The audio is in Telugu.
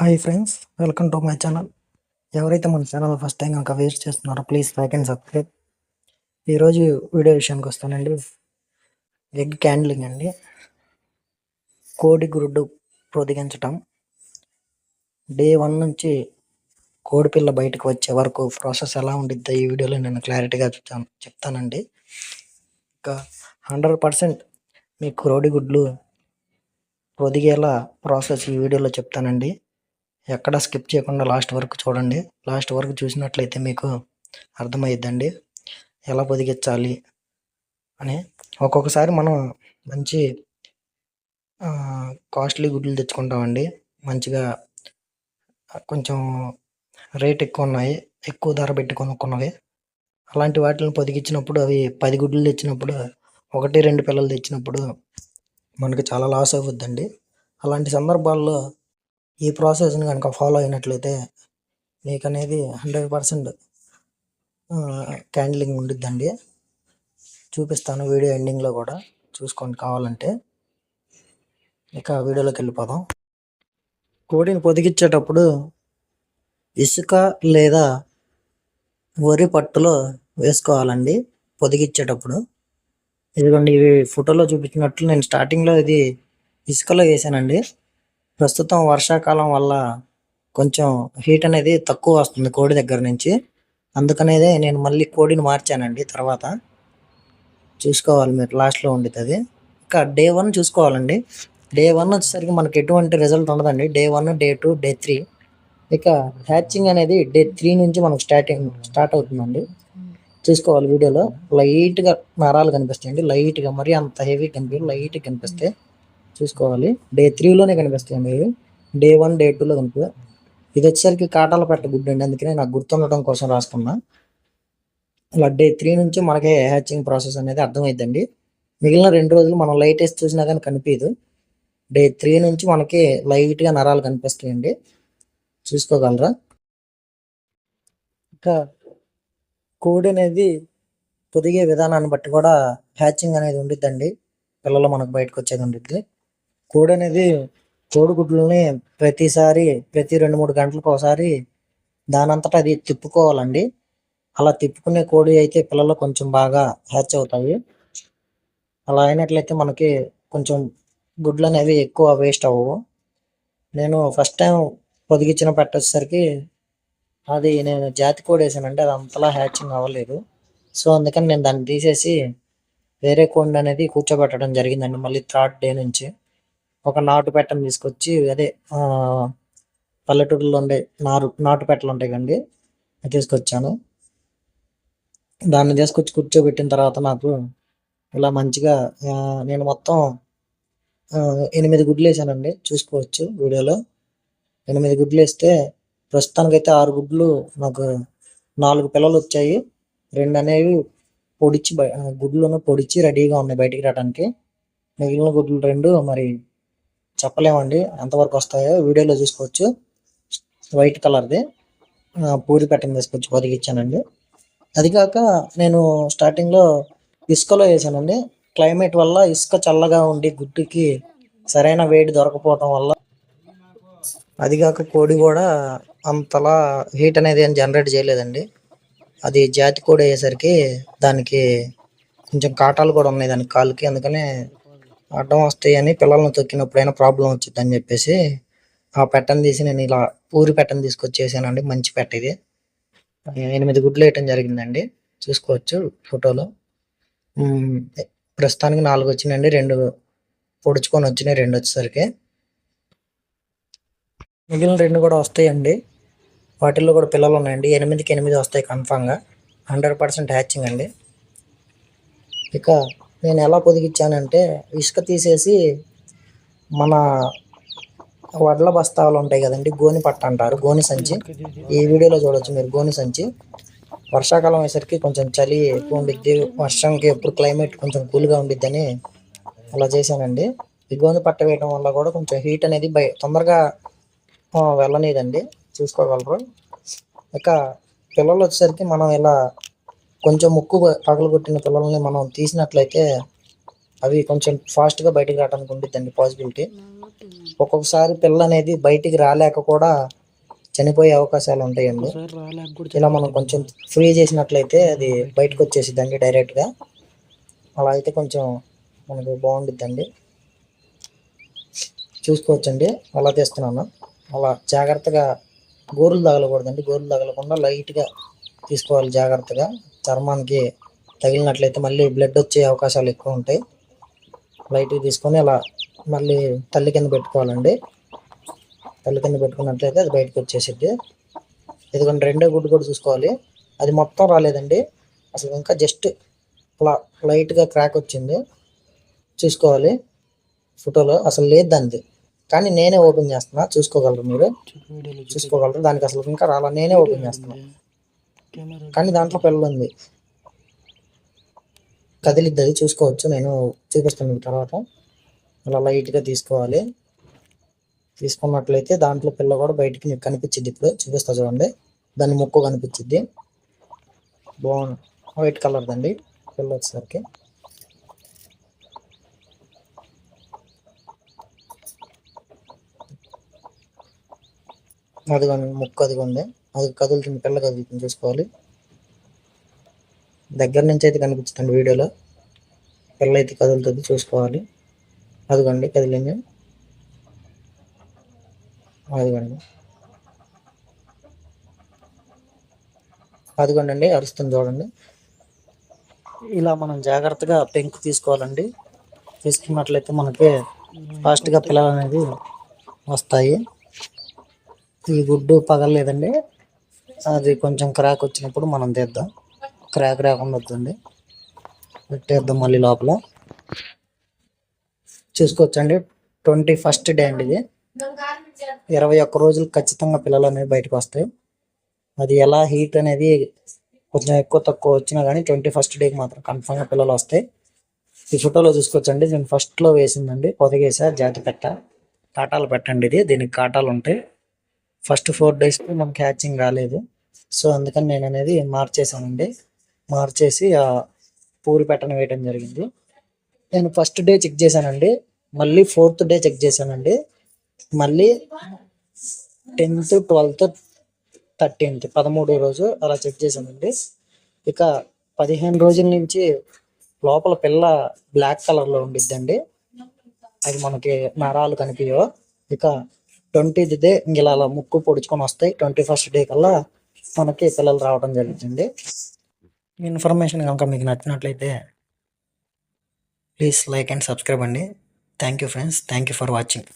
Hi friends welcome to my channel. ఎవరైతే మన ఛానల్ ఫస్ట్ టైం కనుక విజిట్ చేస్తున్నారో ప్లీజ్ లైక్ అండ్ సబ్స్క్రైబ్ ఈరోజు వీడియో విషయానికి వస్తానండి. ఎగ్ క్యాండ్లింగ్ అండి. కోడి గురుడు ప్రొదిగించటం. డే వన్ నుంచి కోడి పిల్ల బయటకు వచ్చే వరకు ప్రాసెస్ ఎలా ఉండిద్దో ఈ వీడియోలో నేను క్లారిటీగా చెప్తాను చెప్తానండి. ఇంకా హండ్రెడ్ పర్సెంట్ మీ కోడి గుడ్లు పొదిగేలా ప్రాసెస్ ఈ వీడియోలో చెప్తానండి. ఎక్కడ స్కిప్ చేయకుండా లాస్ట్ వరకు చూడండి. లాస్ట్ వరకు చూసినట్లయితే మీకు అర్థమయ్యిద్దండి ఎలా పొదిగించాలి అని. ఒక్కొక్కసారి మనం మంచి కాస్ట్లీ గుడ్లు తెచ్చుకుంటామండి. మంచిగా కొంచెం రేట్ ఎక్కువ ఉన్నాయి ఎక్కువ ధర పెట్టి కొనుక్కున్నవి. అలాంటి వాటిని పొదిగించినప్పుడు అవి పది గుడ్లు తెచ్చినప్పుడు ఒకటి రెండు పిల్లలు తెచ్చినప్పుడు మనకు చాలా లాస్ అవుద్దండి. అలాంటి సందర్భాల్లో ఈ ప్రాసెస్ని కనుక ఫాలో అయినట్లయితే మీకు అనేది హండ్రెడ్ పర్సెంట్ క్యాండిలింగ్ ఉండిద్దండి. చూపిస్తాను వీడియో ఎండింగ్లో కూడా చూసుకోండి కావాలంటే. ఇక వీడియోలోకి వెళ్ళిపోదాం కోడిని పొదిగించేటప్పుడు ఇసుక లేదా వరి పట్టులో వేసుకోవాలండి పొదిగించేటప్పుడు ఇదిగోండి ఇవి ఫోటోలో చూపించినట్లు నేను స్టార్టింగ్లో ఇది ఇసుకలో వేసానండి. ప్రస్తుతం వర్షాకాలం వల్ల కొంచెం హీట్ అనేది తక్కువ వస్తుంది కోడి దగ్గర నుంచి. అందుకనేదే నేను మళ్ళీ కోడిని మార్చానండి తర్వాత. చూసుకోవాలి మీరు లాస్ట్లో ఉండిద్ది ఇంకా డే వన్ చూసుకోవాలండి. డే వన్ వచ్చేసరికి మనకి ఎటువంటి రిజల్ట్ ఉండదండి. Day one day two day three. ఇక హ్యాచింగ్ అనేది డే త్రీ నుంచి మనకు స్టార్టింగ్ స్టార్ట్ అవుతుందండి. చూసుకోవాలి వీడియోలో. లైట్గా నరాలు కనిపిస్తాయండి. లైట్గా మరీ అంత హెవీ కనిపి లైట్గా కనిపిస్తాయి చూసుకోవాలి. డే త్రీలోనే కనిపిస్తాయండి ఇవి. డే వన్ డే టూలో కనిపి ఇది వచ్చేసరికి కాటాల పెట్ట గుడ్డు అండి. అందుకనే నాకు గుర్తుండటం కోసం రాసుకున్నా. ఇలా డే త్రీ నుంచి మనకే హ్యాచింగ్ ప్రాసెస్ అనేది అర్థమైద్దండి. మిగిలిన రెండు రోజులు మనం లైట్ వేసి చూసినా కానీ కనిపించదు డే త్రీ నుంచి మనకి లైట్గా నరాలు కనిపిస్తాయండి. చూసుకోగలరా? ఇంకా కోడి అనేది పొదిగే విధానాన్ని బట్టి కూడా హ్యాచింగ్ అనేది ఉండిద్దండి. పిల్లలు మనకు బయటకు వచ్చేది ఉండిద్ది. కోడి అనేది కోడిగుడ్లని ప్రతిసారి ప్రతి రెండు మూడు గంటలకు ఒకసారి దానంతటా అది తిప్పుకోవాలండి. అలా తిప్పుకునే కోడి అయితే పిల్లలు కొంచెం బాగా హ్యాచ్ అవుతాయి. అలా అయినట్లయితే మనకి కొంచెం గుడ్లు అనేవి ఎక్కువ వేస్ట్ అవ్వవు. నేను ఫస్ట్ టైం పొదిగించిన పెట్టేసరికి అది నేను జాతి కోడి వేసానంటే అది అంతలా హ్యాచింగ్ అవ్వలేదు. సో అందుకని నేను దాన్ని తీసేసి వేరే కోడి అనేది కూర్చోబెట్టడం జరిగిందండి మళ్ళీ థర్డ్ డే నుంచి. ఒక నాటు పెట్టను తీసుకొచ్చి అదే పల్లెటూరులో ఉండే నారు నాటు పెట్టలు ఉంటాయి కండి అది తీసుకొచ్చాను. దాన్ని తీసుకొచ్చి కూర్చోబెట్టిన తర్వాత నాకు ఇలా మంచిగా నేను మొత్తం ఎనిమిది గుడ్లు వేసానండి చూసుకోవచ్చు వీడియోలో. ఎనిమిది గుడ్లు వేస్తే ప్రస్తుతానికైతే ఆరు గుడ్లు నాకు నాలుగు పిల్లలు వచ్చాయి. రెండు అనేవి పొడిచి గుడ్లను పొడిచి రెడీగా ఉన్నాయి బయటికి రావడానికి మిగిలిన గుడ్లు రెండు మరి చెప్పలేమండి. ఎంతవరకు వస్తాయో వీడియోలో చూసుకోవచ్చు. వైట్ కలర్ది పూరి పెట్టని తీసుకొచ్చి పొదిగిచ్చానండి అది కాక నేను స్టార్టింగ్లో ఇసుకలో వేసానండి. క్లైమేట్ వల్ల ఇసుక చల్లగా ఉండి గుడ్డుకి సరైన వేడి దొరకపోవటం వల్ల అది కాక కోడి కూడా అంతలా హీట్ అనేది ఏం జనరేట్ చేయలేదండి. అది జాతి కోడి అయ్యేసరికి దానికి కొంచెం కాటాలు కూడా ఉన్నాయి దానికి కాలుకి. అందుకనే అడ్డం వస్తాయని పిల్లల్ని తొక్కినప్పుడైనా ప్రాబ్లం వచ్చిందని చెప్పేసి ఆ పెట్టను తీసి నేను ఇలా పూరి పెట్టని తీసుకొచ్చేసానండి. మంచి పెట్ట ఇది. ఎనిమిది గుడ్లు వేయటం జరిగిందండి. చూసుకోవచ్చు ఫోటోలో. ప్రస్తుతానికి నాలుగు వచ్చినాయండి. రెండు పొడుచుకొని వచ్చినాయి. రెండు వచ్చేసరికి. మిగిలిన రెండు కూడా వస్తాయండి. వాటిల్లో కూడా పిల్లలు ఉన్నాయండి. ఎనిమిదికి ఎనిమిది వస్తాయి కన్ఫామ్గా. హండ్రెడ్ పర్సెంట్ హ్యాచింగ్ అండి. ఇక నేను ఎలా పొదిగించానంటే ఇసుక తీసేసి మన వడ్ల బస్తాలు ఉంటాయి కదండి గోని పట్ట అంటారు గోని సంచి. ఈ వీడియోలో చూడొచ్చు మీరు గోని సంచి. వర్షాకాలం అయ్యేసరికి కొంచెం చలి ఎక్కువ ఉండిద్ది వర్షంకి ఎప్పుడు క్లైమేట్ కొంచెం కూల్గా ఉండిద్దని అలా చేశానండి. ఈ గోని పట్ట వేయడం వల్ల కూడా కొంచెం హీట్ అనేది బయ తొందరగా వెళ్ళనీదండి. చూసుకోగలరు. ఇక పిల్లలు వచ్చేసరికి మనం ఇలా కొంచెం ముక్కు పగలు కొట్టిన పిల్లల్ని మనం తీసినట్లయితే అవి కొంచెం ఫాస్ట్గా బయటికి రావడానికి ఉండిద్దండి పాసిబిలిటీ ఒక్కొక్కసారి పిల్ల అనేది బయటికి రాలేక కూడా చనిపోయే అవకాశాలు ఉంటాయండి. ఇలా మనం కొంచెం ఫ్రీ చేసినట్లయితే అది బయటకు వచ్చేసిద్దండి డైరెక్ట్గా అలా అయితే కొంచెం మనకు బాగుండిద్దండి. చూసుకోవచ్చండి. అలా తీస్తున్నాను. అలా జాగ్రత్తగా గోరులు తగలకూడదండి. గోరులు తగలకుండా లైట్గా తీసుకోవాలి జాగ్రత్తగా. చర్మానికి తగిలినట్లయితే మళ్ళీ బ్లడ్ వచ్చే అవకాశాలు ఎక్కువ ఉంటాయి. లైట్గా తీసుకొని అలా మళ్ళీ తల్లి కింద పెట్టుకోవాలండి. తల్లి కింద పెట్టుకున్నట్లయితే అది బయటకు వచ్చేసిద్ది. ఎందుకంటే రెండో గుడ్డు కూడా చూసుకోవాలి. అది మొత్తం రాలేదండి. అసలు ఇంకా జస్ట్ అలా లైట్గా క్రాక్ వచ్చింది. చూసుకోవాలి. ఫోటోలో అసలు లేదు దానిది. కానీ నేనే ఓపెన్ చేస్తున్నా. చూసుకోగలరు మీరు? చూసుకోగలరు? దానికి అసలు ఇంకా రాలా. నేనే ఓపెన్ చేస్తున్నా. కానీ దాంట్లో పిల్లలు ఉంది. కదిలిద్ది అది చూసుకోవచ్చు. నేను చూపిస్తాను మీకు తర్వాత. అలా లైట్గా తీసుకోవాలి. తీసుకున్నట్లయితే దాంట్లో పిల్ల కూడా బయటికి మీకు కనిపించింది ఇప్పుడు. చూపిస్తా చూడండి. దాని ముక్కు కనిపించింది బాగుంది. వైట్ కలర్ దండి. పిల్ల వచ్చేసరికి. అదిగోండి ముక్కు అదిగోండి. అది కదులుతుంది పిల్ల కదులుతుంది చూసుకోవాలి. దగ్గర నుంచి అయితే కనిపిస్తుంది వీడియోలో. పిల్ల అయితే కదులుతుంది చూసుకోవాలి. అదిగోండి కదిలింది అదిగోండి. అదిగోండి అండి అరుస్తుంది చూడండి. ఇలా మనం జాగ్రత్తగా పెంకు తీసుకోవాలండి. తీసుకున్నట్లయితే మనకి ఫాస్ట్గా పిల్లలు అనేది వస్తాయి. ఈ గుడ్డు పగలలేదండి. అది కొంచెం క్రాక్ వచ్చినప్పుడు మనం తీద్దాం. క్రాక్ రాకుండా వద్దండి. పెట్టేద్దాం మళ్ళీ లోపల. చూసుకోవచ్చండి. ట్వంటీ ఫస్ట్ డే అండి ఇది. ఇరవై ఒక్క రోజులు ఖచ్చితంగా పిల్లలు అనేవి బయటకు వస్తాయి. అది ఎలా హీట్ అనేది కొంచెం ఎక్కువ తక్కువ వచ్చినా కానీ ట్వంటీ ఫస్ట్ డేకి మాత్రం కన్ఫామ్గా పిల్లలు వస్తాయి. ఈ ఫోటోలో చూసుకోవచ్చండి. నేను ఫస్ట్లో వేసిందండి. పొదగేసా జాతి పెట్ట. కాటాలు పెట్టండి ఇది. దీనికి కాటాలు ఉంటాయి. ఫస్ట్ ఫోర్ డేస్కి మనకి హ్యాచింగ్ రాలేదు. సో అందుకని నేను అనేది మార్చేసానండి మార్చేసి ఆ పూరి పెట్టను వేయడం జరిగింది. నేను ఫస్ట్ డే చెక్ చేశానండి. మళ్ళీ ఫోర్త్ డే చెక్ చేశానండి. మళ్ళీ టెన్త్ ట్వెల్త్ థర్టీన్త్ పదమూడో రోజు అలా చెక్ చేశానండి. ఇక పదిహేను రోజుల నుంచి లోపల పిల్ల బ్లాక్ కలర్లో ఉండిద్దండి. అది మనకి నరాలు కనిపించవు ఇక ట్వంటీది డే ఇలా అలా ముక్కు పొడుచుకొని వస్తాయి. ట్వంటీ ఫస్ట్ డే కల్లా మనకి పిల్లలు రావడం జరుగుతుంది ఈ ఇన్ఫర్మేషన్ కనుక మీకు నచ్చినట్లయితే ప్లీజ్ లైక్ అండ్ సబ్స్క్రైబ్ అండి. Thank you friends. Thank you for watching.